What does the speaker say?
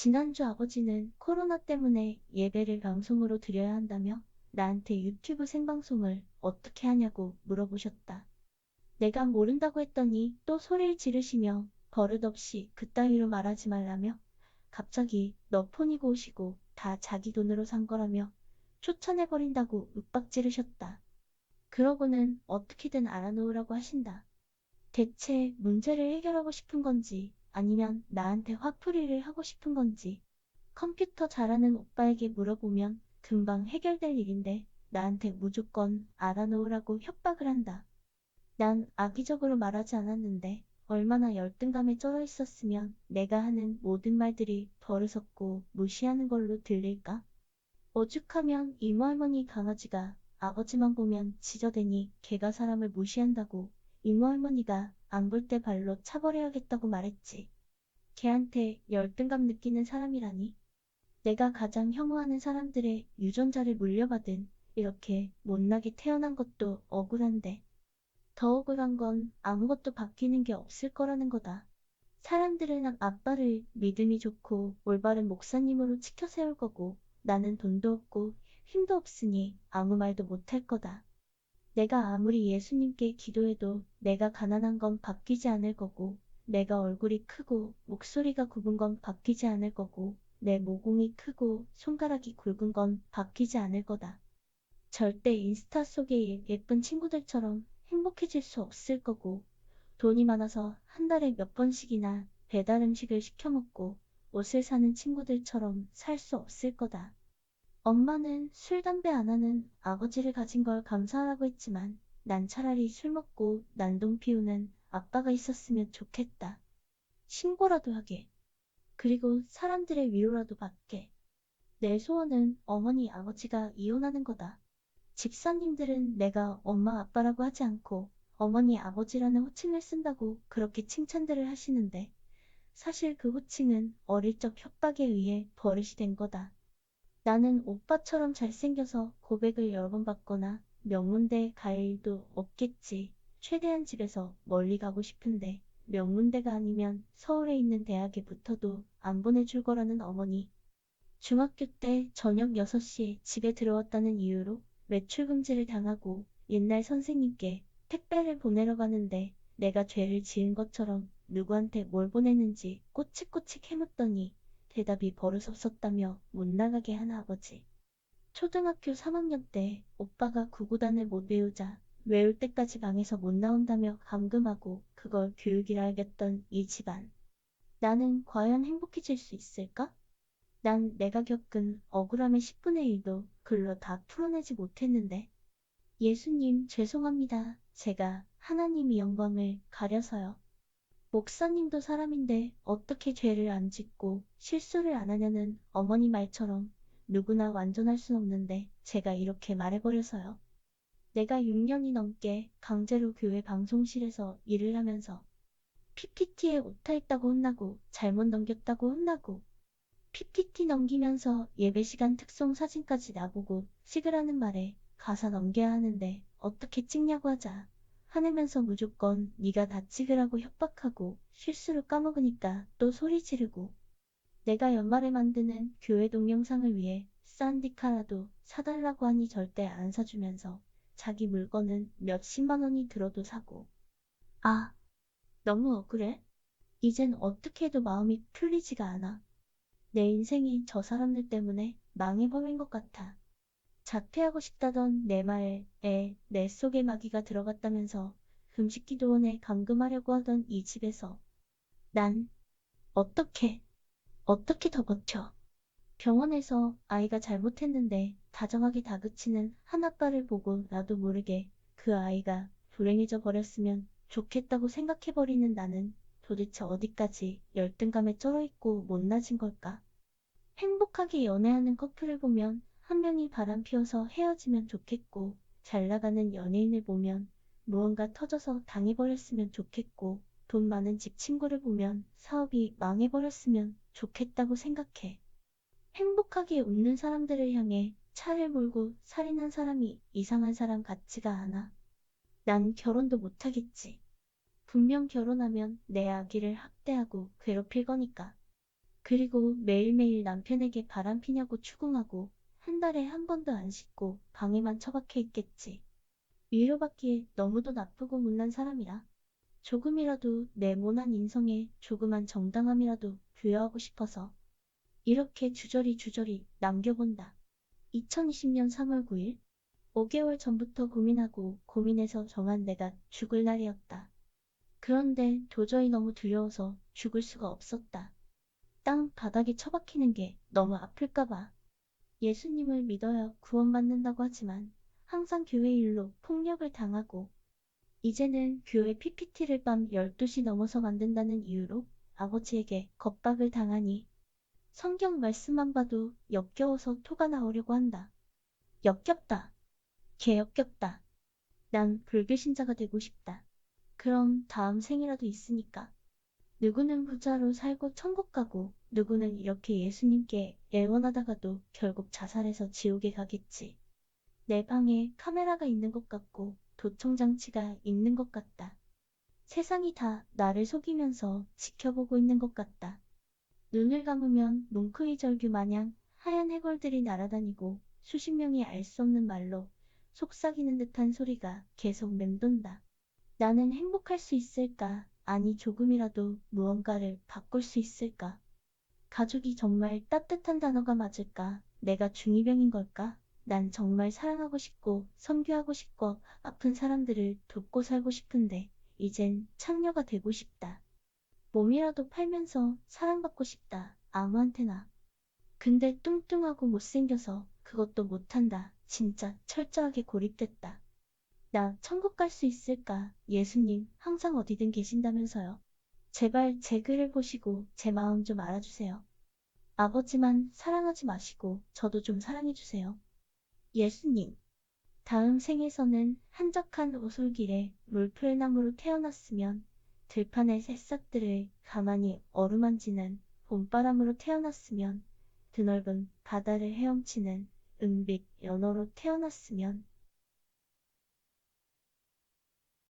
지난주 아버지는 코로나 때문에 예배를 방송으로 드려야 한다며 나한테 유튜브 생방송을 어떻게 하냐고 물어보셨다. 내가 모른다고 했더니 또 소리를 지르시며 버릇없이 그따위로 말하지 말라며 갑자기 너 폰이고 옷이고 다 자기 돈으로 산 거라며 추천해버린다고 윽박 지르셨다. 그러고는 어떻게든 알아놓으라고 하신다. 대체 문제를 해결하고 싶은 건지 아니면 나한테 화풀이를 하고 싶은 건지 컴퓨터 잘하는 오빠에게 물어보면 금방 해결될 일인데 나한테 무조건 알아놓으라고 협박을 한다. 난 악의적으로 말하지 않았는데 얼마나 열등감에 쩔어 있었으면 내가 하는 모든 말들이 버릇없고 무시하는 걸로 들릴까? 오죽하면 이모 할머니 강아지가 아버지만 보면 지저대니 걔가 사람을 무시한다고 이모 할머니가 안 볼 때 발로 차버려야겠다고 말했지. 걔한테 열등감 느끼는 사람이라니. 내가 가장 혐오하는 사람들의 유전자를 물려받은 이렇게 못나게 태어난 것도 억울한데 더 억울한 건 아무것도 바뀌는 게 없을 거라는 거다. 사람들은 아빠를 믿음이 좋고 올바른 목사님으로 치켜 세울 거고 나는 돈도 없고 힘도 없으니 아무 말도 못할 거다. 내가 아무리 예수님께 기도해도 내가 가난한 건 바뀌지 않을 거고 내가 얼굴이 크고 목소리가 굵은 건 바뀌지 않을 거고 내 모공이 크고 손가락이 굵은 건 바뀌지 않을 거다. 절대 인스타 속의 예쁜 친구들처럼 행복해질 수 없을 거고 돈이 많아서 한 달에 몇 번씩이나 배달 음식을 시켜 먹고 옷을 사는 친구들처럼 살 수 없을 거다. 엄마는 술, 담배 안 하는 아버지를 가진 걸 감사하라고 했지만 난 차라리 술 먹고 난동 피우는 아빠가 있었으면 좋겠다. 신고라도 하게. 그리고 사람들의 위로라도 받게. 내 소원은 어머니 아버지가 이혼하는 거다. 집사님들은 내가 엄마 아빠라고 하지 않고 어머니 아버지라는 호칭을 쓴다고 그렇게 칭찬들을 하시는데 사실 그 호칭은 어릴 적 협박에 의해 버릇이 된 거다. 나는 오빠처럼 잘생겨서 고백을 여러 번 받거나 명문대에 갈 일도 없겠지. 최대한 집에서 멀리 가고 싶은데 명문대가 아니면 서울에 있는 대학에 붙어도 안 보내줄 거라는 어머니. 중학교 때 저녁 6시에 집에 들어왔다는 이유로 외출 금지를 당하고 옛날 선생님께 택배를 보내러 가는데 내가 죄를 지은 것처럼 누구한테 뭘 보내는지 꼬치꼬치 캐묻더니 대답이 버릇없었다며 못 나가게 한 아버지. 초등학교 3학년 때 오빠가 구구단을 못 외우자 외울 때까지 방에서 못 나온다며 감금하고 그걸 교육이라 알겠던 이 집안. 나는 과연 행복해질 수 있을까? 난 내가 겪은 억울함의 10분의 1도 글로 다 풀어내지 못했는데. 예수님 죄송합니다. 제가 하나님이 영광을 가려서요. 목사님도 사람인데 어떻게 죄를 안 짓고 실수를 안 하냐는 어머니 말처럼 누구나 완전할 순 없는데 제가 이렇게 말해버려서요. 내가 6년이 넘게 강제로 교회 방송실에서 일을 하면서 PPT에 오타했다고 혼나고 잘못 넘겼다고 혼나고 PPT 넘기면서 예배 시간 특송 사진까지 나보고 찍으라는 말에 가사 넘겨야 하는데 어떻게 찍냐고 하자 화내면서 무조건 네가 다 찍으라고 협박하고 실수로 까먹으니까 또 소리 지르고 내가 연말에 만드는 교회 동영상을 위해 싼디카라도 사달라고 하니 절대 안 사주면서 자기 물건은 몇십만 원이 들어도 사고 아 너무 억울해. 이젠 어떻게 해도 마음이 풀리지가 않아. 내 인생이 저 사람들 때문에 망해버린 것 같아. 자퇴하고 싶다던 내 말에 내 속에 마귀가 들어갔다면서 금식기도원에 감금하려고 하던 이 집에서 난 어떻게 어떻게 더 버텨. 병원에서 아이가 잘못했는데 다정하게 다그치는 한 아빠를 보고 나도 모르게 그 아이가 불행해져 버렸으면 좋겠다고 생각해버리는 나는 도대체 어디까지 열등감에 쩔어있고 못나진 걸까? 행복하게 연애하는 커플을 보면 한 명이 바람 피워서 헤어지면 좋겠고 잘 나가는 연예인을 보면 무언가 터져서 당해버렸으면 좋겠고 돈 많은 집 친구를 보면 사업이 망해버렸으면 좋겠다고 생각해. 행복하게 웃는 사람들을 향해 차를 몰고 살인한 사람이 이상한 사람 같지가 않아. 난 결혼도 못하겠지. 분명 결혼하면 내 아기를 학대하고 괴롭힐 거니까. 그리고 매일매일 남편에게 바람피냐고 추궁하고 한 달에 한 번도 안 씻고 방에만 처박혀 있겠지. 위로받기에 너무도 나쁘고 못난 사람이라. 조금이라도 내 모난 인성에 조그만 정당함이라도 부여하고 싶어서 이렇게 주저리 주저리 남겨본다. 2020년 3월 9일 5개월 전부터 고민하고 고민해서 정한 내가 죽을 날이었다. 그런데 도저히 너무 두려워서 죽을 수가 없었다. 땅 바닥에 처박히는 게 너무 아플까봐. 예수님을 믿어야 구원받는다고 하지만 항상 교회 일로 폭력을 당하고 이제는 교회 PPT를 밤 12시 넘어서 만든다는 이유로 아버지에게 겁박을 당하니 성경 말씀만 봐도 역겨워서 토가 나오려고 한다. 역겹다. 개 역겹다. 난 불교 신자가 되고 싶다. 그럼 다음 생이라도 있으니까. 누구는 부자로 살고 천국 가고 누구는 이렇게 예수님께 애원하다가도 결국 자살해서 지옥에 가겠지. 내 방에 카메라가 있는 것 같고 도청장치가 있는 것 같다. 세상이 다 나를 속이면서 지켜보고 있는 것 같다. 눈을 감으면 뭉크이절규 마냥 하얀 해골들이 날아다니고 수십 명이 알 수 없는 말로 속삭이는 듯한 소리가 계속 맴돈다. 나는 행복할 수 있을까? 아니 조금이라도 무언가를 바꿀 수 있을까? 가족이 정말 따뜻한 단어가 맞을까? 내가 중이병인 걸까? 난 정말 사랑하고 싶고 선교하고 싶고 아픈 사람들을 돕고 살고 싶은데 이젠 창녀가 되고 싶다. 몸이라도 팔면서 사랑받고 싶다. 아무한테나. 근데 뚱뚱하고 못생겨서 그것도 못한다. 진짜 철저하게 고립됐다. 나 천국 갈 수 있을까? 예수님 항상 어디든 계신다면서요. 제발 제 글을 보시고 제 마음 좀 알아주세요. 아버지만 사랑하지 마시고 저도 좀 사랑해주세요. 예수님. 다음 생에서는 한적한 오솔길에 물풀나무로 태어났으면 들판의 새싹들을 가만히 어루만지는 봄바람으로 태어났으면 드넓은 바다를 헤엄치는 은빛 연어로 태어났으면